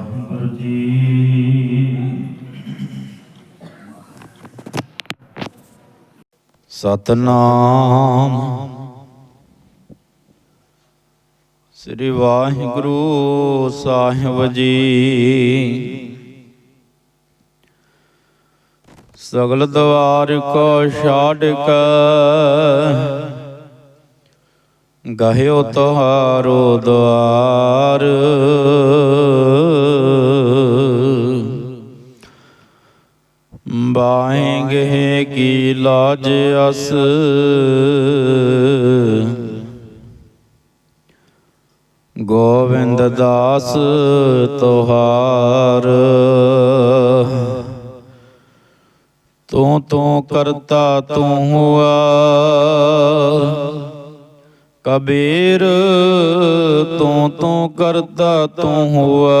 ਵਾਹਿਗੁਰੂ ਜੀ ਸਤਨਾਮ। ਸ੍ਰੀ ਵਾਹਿਗੁਰੂ ਸਾਹਿਬ ਜੀ। ਸਗਲ ਦਵਾਰ ਕੋ ਛਾੜ ਕੇ ਗਹਿਓ ਤੁਹਾਰੋ ਦਵਾਰ। ਕੀ ਲਾਜ ਅਸ? ਗੋਵਿੰਦ ਦਾਸ ਤੁਹਾਰ। ਤੂੰ ਤੂੰ ਕਰਤਾ, ਤੂੰ ਹੁਆ। ਕਬੀਰ, ਤੂੰ ਤੂੰ ਕਰਤਾ, ਤੂੰ ਹੁਆ।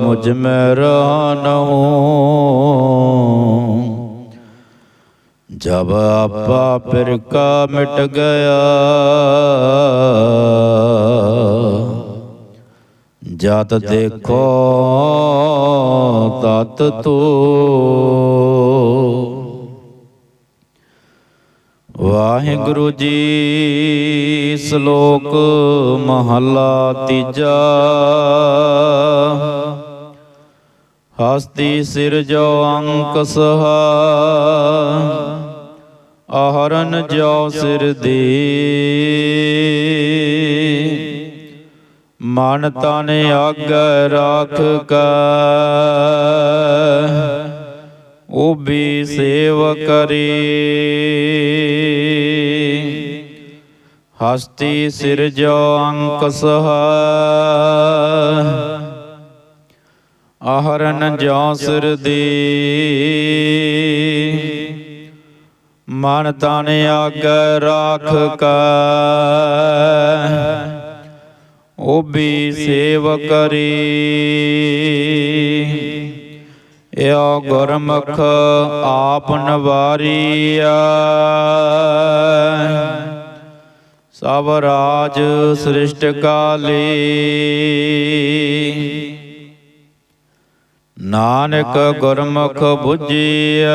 ਮੁਝ ਮੈਂ ਰਹਨਹੁ ਜਬ ਆਪਾ ਫਿਰਕਾ ਮਿਟ ਗਿਆ ਜਤ ਦੇਖੋ ਤਤ ਤੋ। ਵਾਹਿਗੁਰੂ ਜੀ ਸ਼ਲੋਕ ਮਹਲਾ ਤੀਜਾ। ਹਸਤੀ ਸਿਰ ਜੋ ਅੰਕ ਸਹਾ। ਆਹਰਨ ਜੋ ਸਿਰ ਦੀ। ਮਨ ਤਨ ਆਗੈ ਰਾਖ ਕੈ। ਉਹ ਸੇਵ ਕਰੀ। ਹਸਤੀ ਸਿਰ ਜੋ ਅੰਕ ਸਹਾ ਆਹਰਨ ਜੋ ਸਿਰ ਦੀ। ਮਨ ਤਨ ਆਗੈ ਰਾਖ ਕੈ। ਉਹ ਸੇਵ ਕਰੀ। ਏਓ ਗੁਰਮੁਖ ਆਪ ਨਵਾਰੀਆ ਸਭ ਰਾਜ ਸ੍ਰਿਸ਼ਟ ਕਾਲੀ। ਨਾਨਕ ਗੁਰਮੁਖ 부ਜੀਐ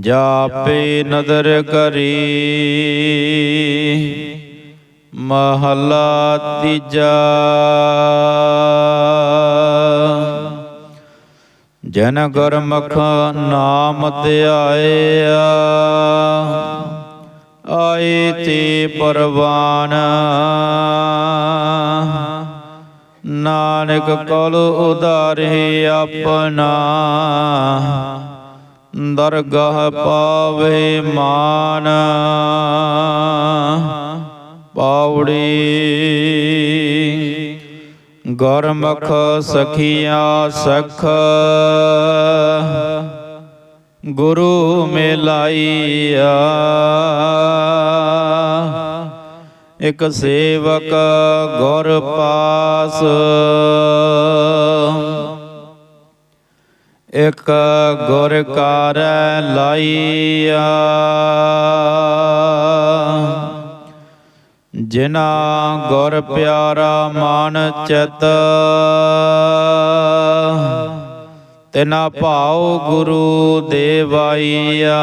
ਜਾਪੇ ਨਦਰ ਕਰੀ। ਮਹਲਾ ਤੀਜਾ। ਜਨ ਗੁਰਮੁਖ ਨਾਮ ਧਿਆਇਆ ਆਏ ਤੇ ਪਰਵਾਨ। ਨਾਨਕ ਕਲ ਉਦਾਰੇ ਆਪਣਾ। ਦਰਗਾਹ ਪਾਵੇ ਮਾਨ। ਪਾਉੜੀ। ਗੁਰਮੁਖ ਸਖੀਆਂ ਸਖ। ਗੁਰੂ ਮਿਲਾਈਆ। ਇਕ ਸੇਵਕ ਗੁਰ ਪਾਸ। ਇਕ ਗੁਰ ਕਾਰ ਲਾਈਆ। ਜਿਨਾ ਗੁਰ ਪਿਆਰਾ ਮਨ ਚਿਤ, ਤਿਨਾ ਭਾਉ ਗੁਰੂ ਦੇਵਾਈਆ।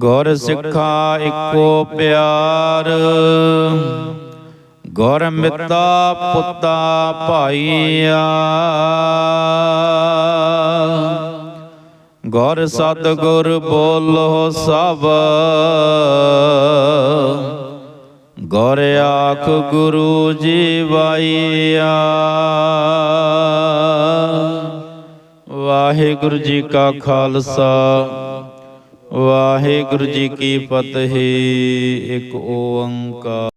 ਗੁਰ ਸਿੱਖਾ ਇੱਕੋ ਪਿਆਰ। ਗੁਰ ਮਿੱਤਾ ਪੁੱਤਾ ਭਾਈਆ। ਗੁਰ ਸਤ ਗੁਰ ਬੋਲੋ ਸਭ। ਗੁਰ ਆਖ ਗੁਰੂ ਜੀਵਾਈਆ ਵਾਹਿਗੁਰੂ ਜੀ ਕਾ ਖਾਲਸਾ। ਵਾਹਿਗੁਰੂ ਜੀ ਕੀ ਫਤਿਹ। ਇੱਕ ਓੰਕਾਰ।